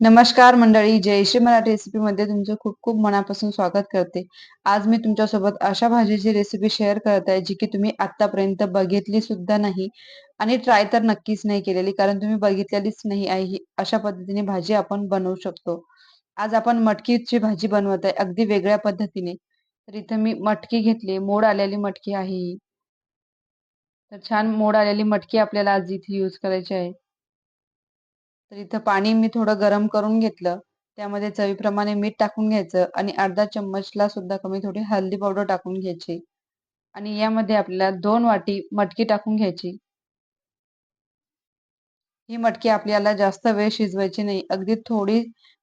नमस्कार मंडळी जयश्री मराठी रेसिपी मध्ये तुमचं खूप खूप मनापासून स्वागत करते. आज मी तुमच्यासोबत अशा भाजीची रेसिपी शेअर करत आहे जी की तुम्ही आतापर्यंत बघितली सुद्धा नाही आणि ट्राय तर नक्कीच नाही केलेली कारण तुम्ही बघितलेलीच नाही आहे ही अशा पद्धतीने भाजी आपण बनवू शकतो. आज आपण मटकीची भाजी बनवत आहे अगदी वेगळ्या पद्धतीने. तर इथे मी मटकी घेतली मोड आलेली मटकी आहे ही. तर छान मोड आलेली मटकी आपल्याला आज इथे यूज करायची आहे. तर इथं पाणी मी थोडं गरम करून घेतलं. त्यामध्ये चवीप्रमाणे मीठ टाकून घ्यायचं आणि अर्धा चम्मचला सुद्धा कमी थोडी हळदी पावडर टाकून घ्यायची. आणि यामध्ये आपल्याला दोन वाटी मटकी टाकून घ्यायची. ही मटकी आपल्याला जास्त वेळ शिजवायची नाही. अगदी थोडी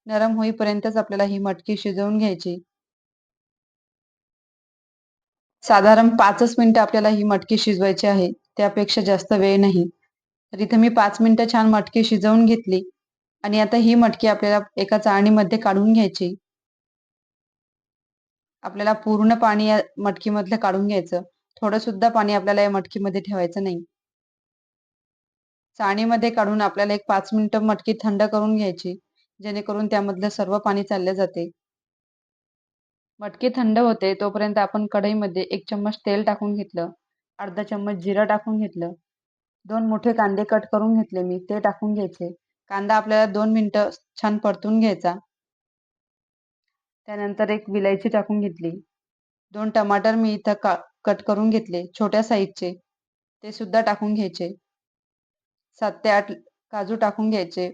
नरम होईपर्यंतच आपल्याला ही मटकी शिजवून घ्यायची. साधारण पाचच मिनिटं आपल्याला ही मटकी शिजवायची आहे. त्यापेक्षा जास्त वेळ नाही. तर इथे मी पाच मिनिटं छान मटकी शिजवून घेतली. आणि आता ही मटकी आपल्याला एका चाळणीमध्ये काढून घ्यायची. आपल्याला पूर्ण पाणी या मटकीमधलं काढून घ्यायचं. थोडं सुद्धा पाणी आपल्याला या मटकीमध्ये ठेवायचं नाही. चाळणीमध्ये काढून आपल्याला एक पाच मिनिटं मटकी थंड करून घ्यायची. जेणेकरून त्यामधलं सर्व पाणी चालले जाते. मटकी थंड होते तोपर्यंत आपण कढईमध्ये एक चम्मच तेल टाकून घेतलं. अर्धा चम्मच जिरं टाकून घेतलं. दोन मोठे कांदे कट करून घेतले मी ते टाकून घ्यायचे. कांदा आपल्याला दोन मिनिटं छान परतून घ्यायचा. त्यानंतर एक विलायची टाकून घेतली. दोन टमाटर मी इथं का कट करून घेतले छोट्या साईजचे. ते सुद्धा टाकून घ्यायचे. सात ते आठ काजू टाकून घ्यायचे.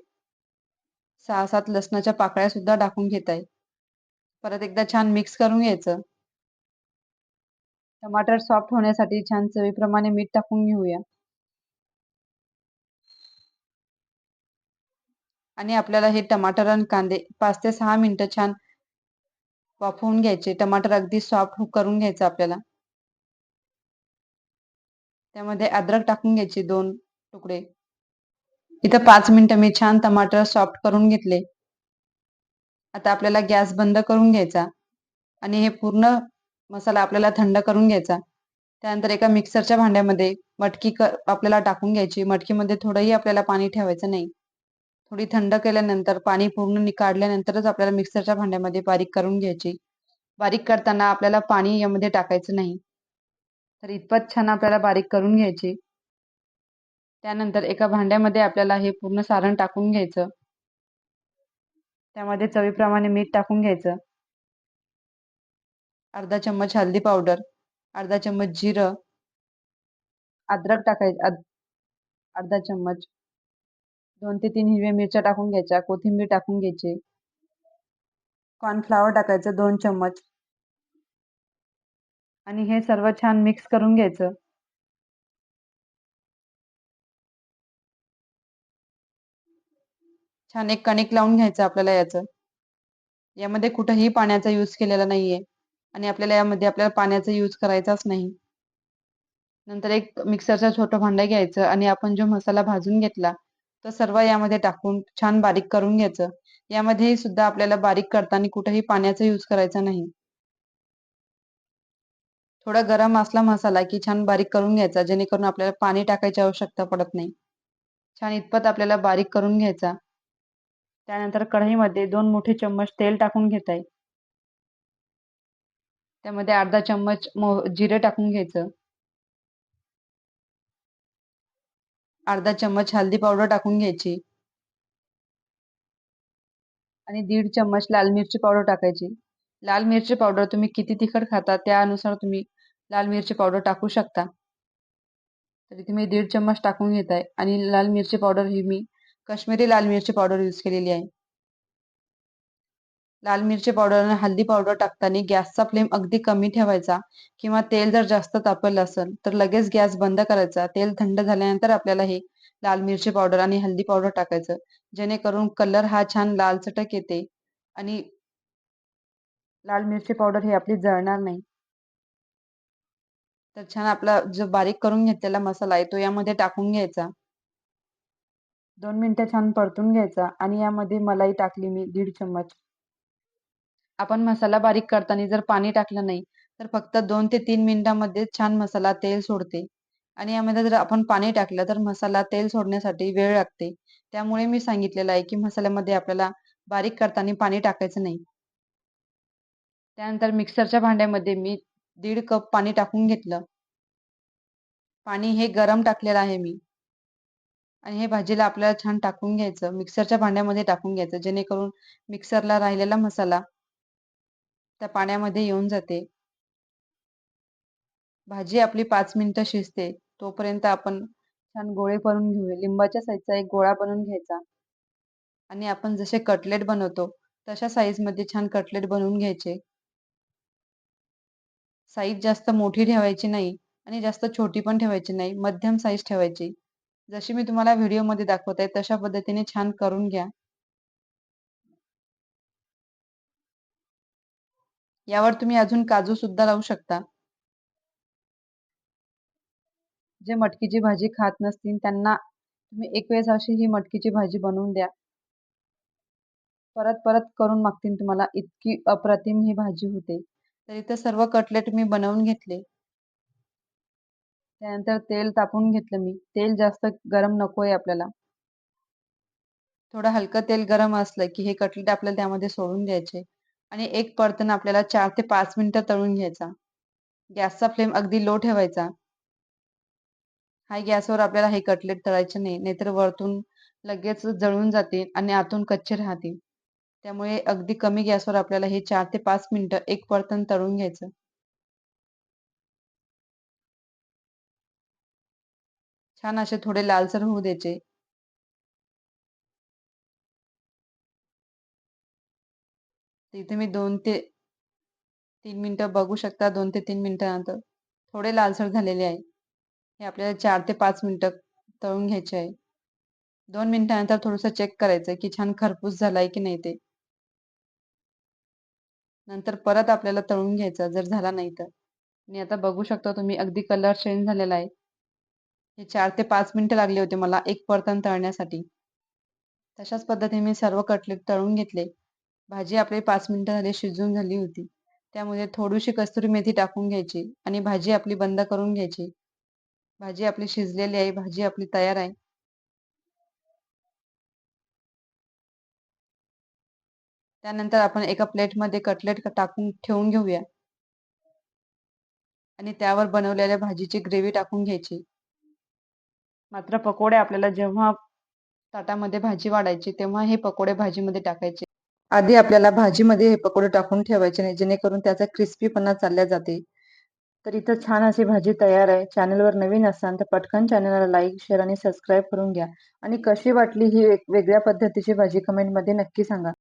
सहा सात लसणाच्या पाकळ्या सुद्धा टाकून घेत आहे. परत एकदा छान मिक्स करून घ्यायचं. टमाटर सॉफ्ट होण्यासाठी छान चवीप्रमाणे मीठ टाकून घेऊया. आणि आपल्याला हे टमाटर आणि कांदे पाच ते सहा मिनिटं छान वाफवून घ्यायचे. टमाटर अगदी सॉफ्ट करून घ्यायचं आपल्याला. त्यामध्ये अद्रक टाकून घ्यायचे दोन तुकडे. इथं पाच मिनिटं मी छान टमाटर सॉफ्ट करून घेतले. आता आपल्याला गॅस बंद करून घ्यायचा आणि हे पूर्ण मसाला आपल्याला थंड करून घ्यायचा. त्यानंतर एका मिक्सरच्या भांड्यामध्ये मटकी आपल्याला टाकून घ्यायची. मटकीमध्ये थोडंही आपल्याला पाणी ठेवायचं नाही. थोडी थंड केल्यानंतर पाणी पूर्ण काढल्यानंतरच आपल्याला मिक्सरच्या भांड्यामध्ये बारीक करून घ्यायची. बारीक करताना आपल्याला पाणी यामध्ये टाकायचं नाही. तर इतपत छान आपल्याला बारीक करून घ्यायची. त्यानंतर एका भांड्यामध्ये आपल्याला हे पूर्ण सारण टाकून घ्यायचं. त्यामध्ये चवीप्रमाणे मीठ टाकून घ्यायचं. अर्धा चम्मच हल्दी पावडर अर्धा चम्मच जिरं अद्रक टाकायचं अर्धा चम्मच दोन ते तीन हिरव्या मिरच्या टाकून घ्यायच्या कोथिंबीर टाकून घ्यायची. कॉर्नफ्लावर टाकायचं दोन चम्मच. आणि हे सर्व छान मिक्स करून घ्यायचं. छान एक कणिक लावून घ्यायचं आपल्याला याचं. यामध्ये कुठंही पाण्याचा यूज केलेला नाहीये. आणि आपल्याला यामध्ये आपल्याला पाण्याचा यूज करायचाच नाही. नंतर एक मिक्सरचा छोटं भांडं घ्यायचं आणि आपण जो मसाला भाजून घेतला तर सर्व यामध्ये टाकून छान बारीक करून घ्यायचं. यामध्ये सुद्धा आपल्याला बारीक करताना कुठेही पाण्याचा यूज करायचा नाही. थोडा गरम असला मसाला की छान बारीक करून घ्यायचा जेणेकरून आपल्याला पाणी टाकायची आवश्यकता पडत नाही. छान इतपत आपल्याला बारीक करून घ्यायचा. त्यानंतर कढईमध्ये दोन मोठे चम्मच तेल टाकून घेत आहे त्यामध्ये अर्धा चम्मच जिरे टाकून घ्यायचं. अर्धा चम्मच हल्दी पावडर टाकून घ्यायची. आणि दीड चम्मच लाल मिरची पावडर टाकायची. लाल मिरची पावडर तुम्ही किती तिखट खाता त्यानुसार तुम्ही लाल मिरची पावडर टाकू शकता. तर इथे मी दीड चम्मच टाकून घेत आहे आणि लाल मिरची पावडर ही मी काश्मीरी लाल मिरची पावडर यूज केलेली आहे. लाल मिरची पावडर आणि हल्दी पावडर टाकताना गॅसचा फ्लेम अगदी कमी ठेवायचा किंवा तेल जर जास्त तापलं असेल तर लगेच गॅस बंद करायचा. तेल थंड झाल्यानंतर आपल्याला हे लाल मिरची पावडर आणि हल्दी पावडर टाकायचं. जेणेकरून कलर हा छान लाल चटक येते आणि लाल मिरची पावडर ही आपली जळणार नाही. तर छान आपला जो बारीक करून घेतलेला मसाला आहे तो यामध्ये टाकून घ्यायचा. दोन मिनिटं छान परतून घ्यायचा आणि यामध्ये मलाई टाकली मी दीड चम्मच. आपण मसाला बारीक करताना जर पाणी टाकलं नाही तर फक्त दोन ते तीन मिनिटांमध्ये छान मसाला तेल सोडते. आणि यामध्ये जर आपण पाणी टाकलं तर मसाला तेल सोडण्यासाठी वेळ लागते. त्यामुळे मी सांगितलेलं आहे की मसाल्यामध्ये आपल्याला बारीक करताना पाणी टाकायचं नाही. त्यानंतर मिक्सरच्या भांड्यामध्ये मी दीड कप पाणी टाकून घेतलं. पाणी हे गरम टाकलेलं आहे मी. आणि हे भाजीला आपल्याला छान टाकून घ्यायचं. मिक्सरच्या भांड्यामध्ये टाकून घ्यायचं जेणेकरून मिक्सरला राहिलेला मसाला त्या पाण्यामध्ये येऊन जाते. भाजी आपली पाच मिनिटं शिजते. तोपर्यंत आपण छान गोळे करून घेऊया. लिंबाच्या साईजचा एक गोळा बनवून घ्यायचा. आणि आपण जसे कटलेट बनवतो तशा साईजमध्ये छान कटलेट बनवून घ्यायचे. साईज जास्त मोठी ठेवायची नाही आणि जास्त छोटी पण ठेवायची नाही. मध्यम साईज ठेवायची. जशी मी तुम्हाला व्हिडिओमध्ये दाखवत आहे तशा पद्धतीने छान करून घ्या. यावर तुम्ही अजून काजू सुद्धा लावू शकता. जे मटकीची भाजी खात नसतील त्यांना तुम्ही एक वेळेस अशी ही मटकीची भाजी बनवून द्या. परत परत करून मागतील तुम्हाला इतकी अप्रतिम ही भाजी होते. तर इथं सर्व कटलेट मी बनवून घेतले. त्यानंतर तेल तापून घेतलं मी. तेल जास्त गरम नको आहे आपल्याला. थोडं हलकं तेल गरम असलं की हे कटलेट आपल्याला त्यामध्ये सोडून द्यायचे. आणि एक परतन आपल्याला चार ते पाच मिनिटं तळून घ्यायचा. गॅसचा फ्लेम अगदी लो ठेवायचा. हाय गॅसवर आपल्याला हे कटलेट तळायचे नाही नाहीतर वरतून लगेच जळून जातील आणि आतून कच्चे राहतील. त्यामुळे अगदी कमी गॅसवर आपल्याला हे चार ते पाच मिनिटं एक परतन तळून घ्यायचं. छान असे थोडे लालसर होऊ द्यायचे. इथे मी दोन ते तीन मिनिटं बघू शकता दोन ते तीन मिनिटानंतर. थोडे लालसर झालेले आहे. हे आपल्याला चार ते पाच मिनिटं तळून घ्यायचे आहे. दोन मिनिटानंतर थोडंसं चेक करायचं की छान खरपूस झालाय की नाही ते. नंतर परत आपल्याला तळून घ्यायचं जर झाला नाही तर. आणि आता बघू शकता तुम्ही अगदी कलर चेंज झालेला आहे. हे चार ते पाच मिनिटं लागले होते मला एक परतन तळण्यासाठी. तशाच पद्धतीने मी सर्व कटलेट तळून घेतले. भाजी आपली पाच मिनिटं झाली शिजून झाली होती. त्यामध्ये थोडीशी कस्तुरी मेथी टाकून घ्यायची आणि भाजी आपली बंद करून घ्यायची. भाजी आपली शिजलेली आहे भाजी आपली तयार आहे. त्यानंतर आपण एका प्लेटमध्ये कटलेट टाकून ठेवून घेऊया. आणि त्यावर बनवलेल्या भाजीची ग्रेव्ही टाकून घ्यायची. मात्र पकोडे आपल्याला जेव्हा ताटामध्ये भाजी वाढायची तेव्हा हे पकोडे भाजीमध्ये टाकायचे. आधी आपल्याला भाजीमध्ये हे पकोडे टाकून ठेवायचे नाही जेणेकरून त्याचा क्रिस्पीपणा चालल्या जाते. तर इथं छान अशी भाजी तयार आहे. चॅनलवर नवीन असाल तर पटकन चॅनलला लाईक शेअर आणि सबस्क्राईब करून घ्या. आणि कशी वाटली ही वेगळ्या पद्धतीची भाजी कमेंटमध्ये नक्की सांगा.